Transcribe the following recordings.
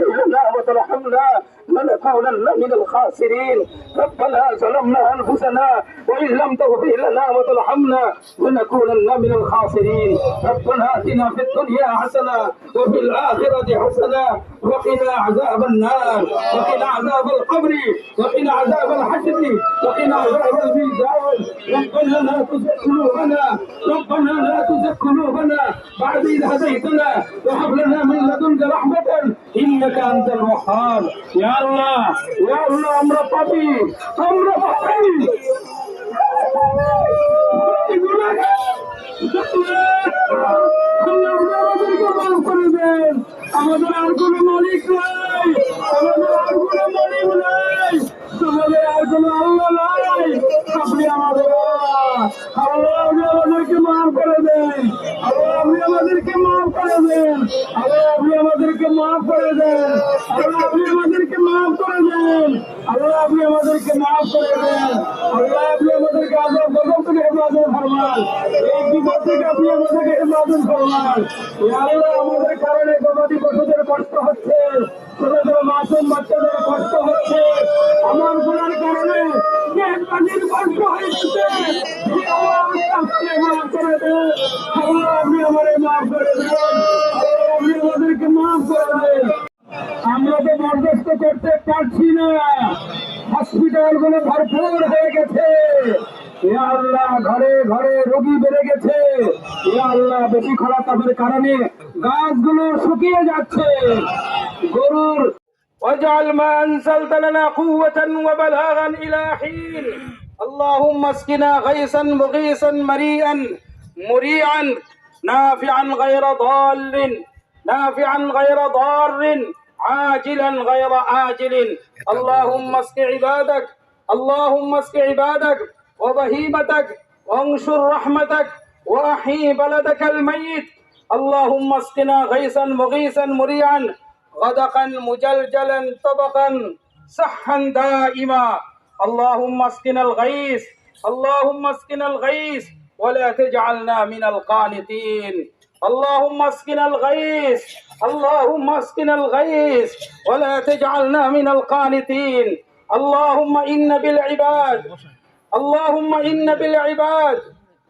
Yeah. وترحمنا لنكونن من الخاسرين. ربنا ظلمنا أنفسنا وإن لم تغفر لنا وترحمنا لنكونن من الخاسرين. ربنا آتنا في الدنيا حسنة وفي الآخرة حسنة وقنا عذاب النار. وقنا عذاب القبر. وقنا عذاب الحشر. وقنا عذاب الميزان. ربنا لا تزغ قلوبنا. ربنا لا تزغ قلوبنا بعد إذ هديتنا. وهب لنا من لدنك رحمة إنك أنت মহান। ইয়া আল্লাহ ইয়া আল্লাহ, আমরা পাপি আমরা পাপি। আমাদের আর কোনো মালিক নাই, আমাদের আর কোনো মালিক নাই তোমাদের আর কোনো আল্লাহ নাই। আপনি আমাদের আল্লাহ আমাদেরকে মাফ করে দেন। আল্লাহ, আপনি আমাদেরকে মাফ করে দেন। আল্লাহ আমাদেরকে মাফ করে দেন। আল্লাহ আপনি আমাদেরকে মাফ করে দেন। আল্লাহ আপনি আমাদেরকে মাফ করে দেন। আল্লাহ আপনি আমাদেরকে আল্লাহ গজব থেকে হেফাজত ফরমান। এই বিপদ থেকে আপনি আমাদেরকে হেফাজত ফরমান। আল্লাহ আমাদের কারণে গবাদি পশুদের কষ্ট হচ্ছে। ছোট ছোট মাসুম বাচ্চাদের কষ্ট হচ্ছে। আমার না হসপিটাল গুলো ভরপুর হয়ে গেছে এ আল্লাহ ঘরে ঘরে রোগী বেড়ে গেছে এ আল্লাহ বেশি খরা তাপের কারণে গাছগুলো শুকিয়ে যাচ্ছে গরুর واجعل ما أنزلت لنا قوة وبلاغا إلى حين اللهم اسقنا غيثا مغيثا مريئا مريعا نافعا غير ضال نافعا غير ضار عاجلا غير آجل اللهم اسق عبادك اللهم اسق عبادك وبهيمتك وانشر رحمتك وأحيي بلدك الميت. اللهم اسقنا غيثا مغيثا مريعا غدقا مجلجلا طبقا صحا دائما. اللهم اسقنا الغيث اللهم اسقنا الغيث ولا تجعلنا من القانطين. اللهم اسقنا الغيث اللهم اسقنا الغيث ولا تجعلنا من القانطين اللهم إن بالعباد اللهم إن بالعباد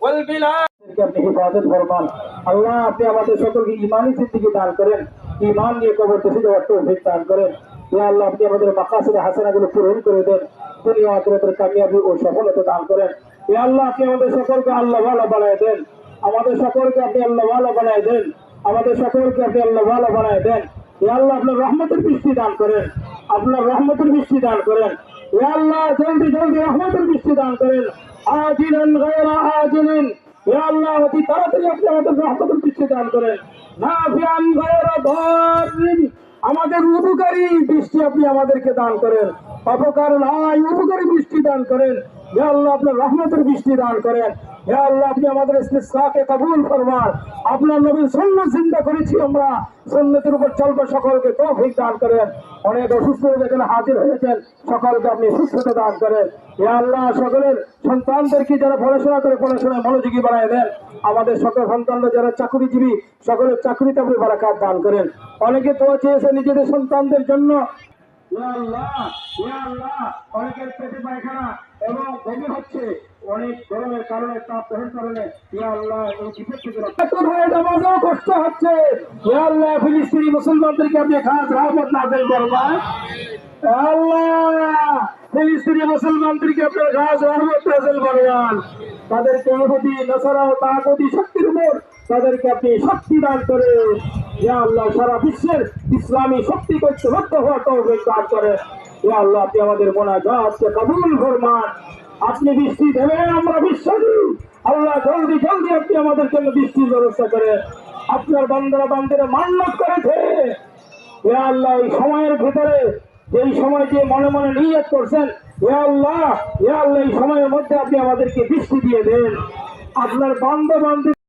والبلاد আপনি হেফাজত ফরমান আল্লাহ আপনি আমাদের সকলকে ইমানি সিদ্দিকে দান করেন ইমান নিয়ে কবর দেশে যাওয়ার তৌফিক দান করেন ইয়া আল্লাহ আপনি আমাদের মাকাসির হাসানাগুলো পূরণ করে দেন দুনিয়া আখিরাতের কামিয়াবি ও সফলতা দান করেন ইয়া আল্লাহ আপনি আমাদের সকলকে আল্লাহ ভালো বানায় দেন আমাদের সকলকে আপনি আল্লাহ ভালো বানায় দেন। আমাদের সকলকে আপনি আল্লাহ ভালো বানায় দেন। ইয়া আল্লাহ আপনার রহমতের বৃষ্টি দান করেন। আপনার রহমতের বৃষ্টি দান করেন। ইয়া আল্লাহ জলদি জলদি রহমতের বৃষ্টি দান করেন। অতি তাড়াতাড়ি আমাদের রহমতের বৃষ্টি দান করেন। দারিন আমাদের উপকারী বৃষ্টি আপনি আমাদেরকে দান করেন। অপকার বৃষ্টি দান করেন। আপনার রহমতের বৃষ্টি দান করেন। হে আল্লাহ, আপনি আমাদের ইস্তিসকাকে কবুল ফরমান। আপনার নবীর সুন্নাত চিন্তা করেছি আমরা। সুন্নতের উপর চলবে সকলকে তৌফিক দান করেন। অনেক অসুস্থ যেখানে হাজির হয়েছেন, সকলকে আপনি সুস্থতা দান করেন। হে আল্লাহ, সকলের সন্তানদেরকে যারা পড়াশোনা করে পড়াশোনায় মনোযোগী বানায় দেন, আমাদের সকল সন্তানরা যারা চাকরিজীবী, সকলের চাকরিতে আপনি বারাকাত দান করেন। অনেকে তো চেয়েছে নিজেদের সন্তানদের জন্য অনেকের পেটে পায়খানা এবং বমি হচ্ছে। অনেক গরমের কারণে, তাপ কারণে। কষ্ট হচ্ছে। মুসলমানদেরকে আপনি খাস রহমত নাজেল করবেন আল্লাহ, ফিলিস্তিনি তাদেরকে শক্তির উপর তাদেরকে আপনি শক্তি দান করে আল্লাহ, সারা বিশ্বের ইসলামী শক্তি ঐক্যবদ্ধ হওয়ার তৌফিক দান করে। ইয়া আল্লাহ, আপনি আমাদের মোনাজাতকে কবুল ফরমান। আপনি বৃষ্টি দেবেন, আমরা বিশ্বাসী। আল্লাহ, জলদি জলদি আপনি আমাদের জন্য বৃষ্টির ব্যবস্থা করে আপনার বান্দারা বান্দিরা মান্যত করেছে। ইয়া আল্লাহ, এই সময়ের ভিতরে, যেই সময় যে মনে মনে নিয়ত করছেন, ইয়া আল্লাহ ইয়া আল্লাহ, এই সময়ের মধ্যে আপনি আমাদেরকে বৃষ্টি দিয়ে দেন। আপনার বান্ধব বান্ধব